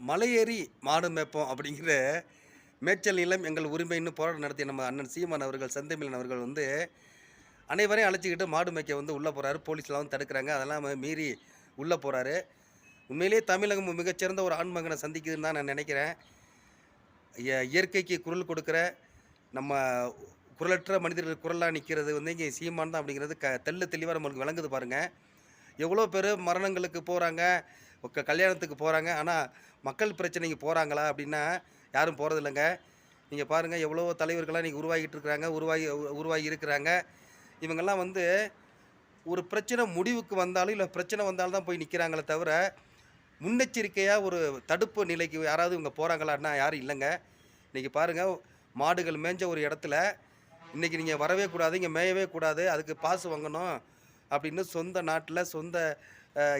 மலையேறி மாடு மேய்ப்போம் அப்படிங்கிற மேய்ச்சல் நிலம் எங்கள் உரிமைன்னு போராட்டம் நடத்திய நம்ம அண்ணன் சீமான் அவர்கள் செந்தமிழன் அவர்கள் வந்து அனைவரையும் அழைச்சிக்கிட்டு மாடு மேய்க்க வந்து உள்ளே போகிறாரு போலீஸ்லாம் வந்து தடுக்கிறாங்க. அதெல்லாம் மீறி உள்ளே போகிறாரு உண்மையிலேயே தமிழகம் மிகச்சிறந்த ஒரு ஆண்மகனை சந்திக்குதுன்னு தான் நான் நினைக்கிறேன். இய- இயற்கைக்கு குரல் கொடுக்குற நம்ம குரலற்ற மனிதர்கள் குரலாக நிற்கிறது வந்து இங்கே சீமான் தான் அப்படிங்கிறது க தெல்ல தெளிவாக நம்மளுக்கு விளங்குது பாருங்கள் எவ்வளோ பேர் மரணங்களுக்கு போகிறாங்க கல்யாணத்துக்கு போகிறாங்க ஆனால் மக்கள் பிரச்சனைக்கு போகிறாங்களா அப்படின்னா யாரும் போகிறது இல்லைங்க நீங்கள் பாருங்கள் எவ்வளோ தலைவர்களாக நீங்கள் உருவாகிட்டு இருக்கிறாங்க உருவாகி உருவாகி இருக்கிறாங்க. இவங்கெல்லாம் வந்து ஒரு பிரச்சனை முடிவுக்கு வந்தாலும் இல்லை பிரச்சனை வந்தாலும் தான் போய் நிற்கிறாங்களே தவிர முன்னெச்சரிக்கையாக ஒரு தடுப்பு நிலைக்கு யாராவது இவங்க போகிறாங்களான்னா யாரும் இல்லைங்க. இன்றைக்கி பாருங்கள் மாடுகள் மேய்ஞ்ச ஒரு இடத்துல இன்றைக்கி நீங்கள் வரவே கூடாது இங்கே மேயவே கூடாது அதுக்கு பாசு வாங்கணும் அப்படின்னு சொந்த நாட்டில் சொந்த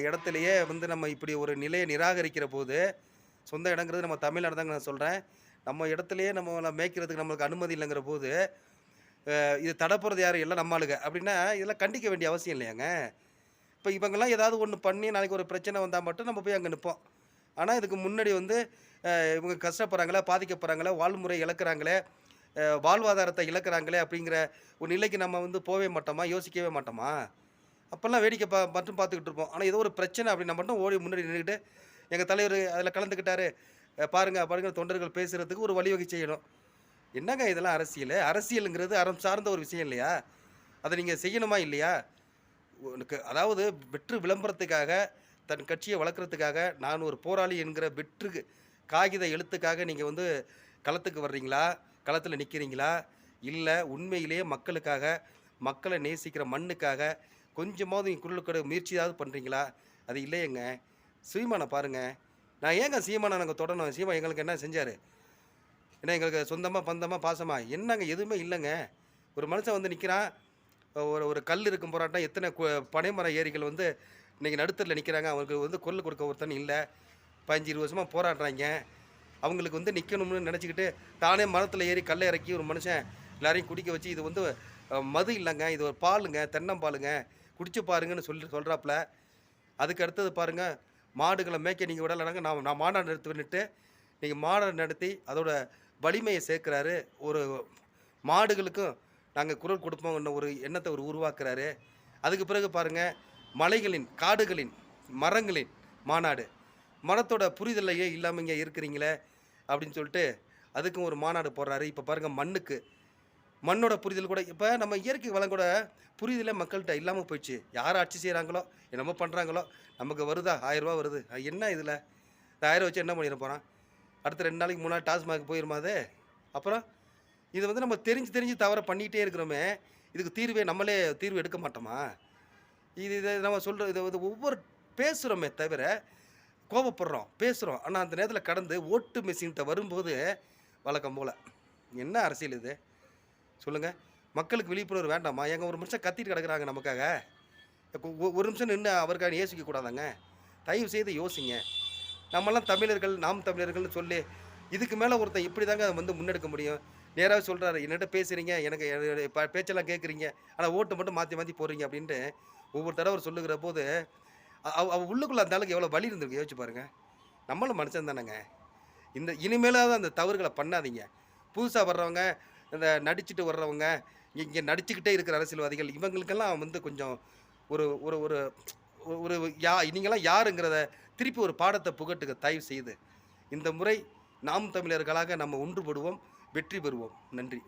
இடத்துலையே வந்து நம்ம இப்படி ஒரு நிலையை நிராகரிக்கிற போது சொந்த இடங்கிறது நம்ம தமிழ்நாடு தாங்க நான் சொல்கிறேன் நம்ம இடத்துலையே நம்ம மேய்க்கிறதுக்கு நம்மளுக்கு அனுமதி இல்லைங்கிற போது இது தடப்புறது யார்? எல்லாம் நம்ம ஆளுங்க. அப்படின்னா இதெல்லாம் கண்டிக்க வேண்டிய அவசியம் இல்லையாங்க? இப்போ இவங்கெல்லாம் ஏதாவது ஒன்று பண்ணி நாளைக்கு ஒரு பிரச்சனை வந்தால் மட்டும் நம்ம போய் அங்கே நிற்போம் ஆனால் இதுக்கு முன்னாடி வந்து இவங்க கஷ்டப்படுறாங்களே பாதிக்கப்படுறாங்களே வாழ்முறை இழக்கிறாங்களே வாழ்வாதாரத்தை இழக்கிறாங்களே அப்படிங்கிற ஒரு நிலைக்கு நம்ம வந்து போகவே மாட்டோமா? யோசிக்கவே மாட்டோமா? அப்போல்லாம் வேடிக்கை பா மட்டும் பார்த்துக்கிட்டு இருப்போம். ஆனால் ஏதோ ஒரு பிரச்சனை அப்படின்னா மட்டும் ஓடி முன்னாடி நின்றுக்கிட்டு எங்கள் தலைவர் அதில் கலந்துக்கிட்டாரு. பாருங்கள் பாருங்கள் தொண்டர்கள் பேசுகிறதுக்கு ஒரு வழிவகை செய்யணும். என்னங்க இதெல்லாம் அரசியல்? அரசியலுங்கிறது அறம் சார்ந்த ஒரு விஷயம் இல்லையா? அதை நீங்கள் செய்யணுமா இல்லையா? உனக்கு அதாவது வெற்று விளம்பரத்துக்காக தன் கட்சியை வளர்க்குறதுக்காக நான் ஒரு போராளி என்கிற வெற்று காகித எழுத்துக்காக நீங்கள் வந்து களத்துக்கு வர்றீங்களா? களத்தில் நிற்கிறீங்களா இல்லை உண்மையிலேயே மக்களுக்காக மக்களை நேசிக்கிற மண்ணுக்காக கொஞ்சமாவது நீங்கள் குரல் முயற்சி ஏதாவது பண்ணுறீங்களா அது இல்லையேங்க. சீமானை பாருங்கள் நான் ஏங்க சீமானை நாங்கள் தொடரணும் சீமா எங்களுக்கு என்ன செஞ்சார்? ஏன்னா எங்களுக்கு சொந்தமாக பந்தமாக பாசமாக என்னங்க எதுவுமே இல்லைங்க. ஒரு மனுஷன் வந்து நிற்கிறான் ஒரு ஒரு கல் இருக்கும் போராட்டம். எத்தனை கு- பனைமர ஏரிகள் வந்து இன்றைக்கி நடுத்தரில் நிற்கிறாங்க அவங்களுக்கு வந்து குரல் கொடுக்க ஒருத்தன் இல்லை. பதினஞ்சு இருபது வருஷமாக போராடுறாங்க. அவங்களுக்கு வந்து நிற்கணும்னு நினச்சிக்கிட்டு தானே மரத்தில் ஏறி கல்லை இறக்கி ஒரு மனுஷன் எல்லாரையும் குடிக்க வச்சு இது வந்து மது இல்லைங்க. இது ஒரு பாலுங்க தென்னம்பாலுங்க குடிச்சு பாருங்கன்னு சொல்லி சொல்கிறாப்புல அதுக்கு அடுத்தது பாருங்கள் மாடுகளை மேய்க்க நீங்கள் விடலைனாங்க நான் நான் மாநாடு நடத்திட்டு நீங்கள் மாடை நடத்தி அதோட வலிமையை சேர்க்குறாரு. ஒரு மாடுகளுக்கும் நாங்கள் குரல் கொடுப்போம்னு ஒரு எண்ணத்தை ஒரு உருவாக்குறாரு. அதுக்கு பிறகு பாருங்கள் மலைகளின் காடுகளின் மரங்களின் மாநாடு. மரத்தோட புரிதலையே இல்லாமல் இங்கே இருக்கிறீங்களே அப்படின்னு சொல்லிட்டு அதுக்கும் ஒரு மாநாடு போடுறாரு. இப்போ பாருங்கள் மண்ணுக்கு மண்ணோட புரிதல் கூட. இப்போ நம்ம இயற்கை வளம் கூட புரிதலே மக்கள்கிட்ட இல்லாமல் போயிடுச்சு. யார் ஆட்சி செய்கிறாங்களோ என்னமோ பண்ணுறாங்களோ நமக்கு வருதா? ஆயிரரூபா வருது. என்ன இதில்? இந்த ஆயிரம் வச்சு என்ன பண்ணிட போகிறான் அடுத்த ரெண்டு நாளைக்கு மூணு நாள் டாஸ்மாக் போயிருமா அது? அப்புறம் இது வந்து நம்ம தெரிஞ்சு தெரிஞ்சு தவற பண்ணிகிட்டே இருக்கிறோமே. இதுக்கு தீர்வே நம்மளே தீர்வு எடுக்க மாட்டோமா? இது இதை நம்ம சொல்கிற இதை வந்து ஒவ்வொரு பேசுகிறோமே தவிர கோபப்படுறோம் பேசுகிறோம் ஆனால் அந்த நேரத்தில் கடந்து ஓட்டு மிஷின்கிட்ட வரும்போது வழக்கம் போல். என்ன அரசியல் இது? சொல்லுங்கள் மக்களுக்கு விழிப்புணர்வு வேண்டாமா? எங்க ஒரு மனுஷன் கத்திட்டு கிடக்குறாங்க நமக்காக. ஒரு நிமிஷம் நின்று அவருக்காக யோசிக்க கூடாதாங்க? தயவு செய்து யோசிங்க. நம்மலாம் தமிழர்கள் நாம் தமிழர்கள்னு சொல்லி இதுக்கு மேலே ஒருத்தன் இப்படி தாங்க வந்து முன்னெடுக்க முடியும். நேராக சொல்கிறாரு என்னட்ட பேசுகிறீங்க எனக்கு பேச்செல்லாம் கேட்குறீங்க ஆனால் ஓட்டு மட்டும் மாற்றி மாற்றி போடுறீங்க அப்படின்ட்டு ஒவ்வொரு தடவை அவர் சொல்லுகிற போது அவ உள்ளுக்குள்ளே அந்த அளவுக்கு எவ்வளோ வலி இருந்திருக்கு யோசிச்சு பாருங்கள் நம்மளும் மனுஷன் தானேங்க இந்த இனிமேலாவது அந்த தவறுகளை பண்ணாதீங்க. புதுசாக வர்றவங்க இந்த நடிச்சுட்டு வர்றவங்க இங்கே நடிச்சுக்கிட்டே இருக்கிற அரசியல்வாதிகள் இவங்களுக்கெல்லாம் வந்து கொஞ்சம் ஒரு ஒரு ஒரு ஒரு யா நீங்களாம் யாருங்கிறத திருப்பி ஒரு பாடத்தை புகட்டுக தயவு செய்து. இந்த முறை நாம் தமிழர்களாக நம்ம ஒன்றுபடுவோம் வெற்றி பெறுவோம். நன்றி.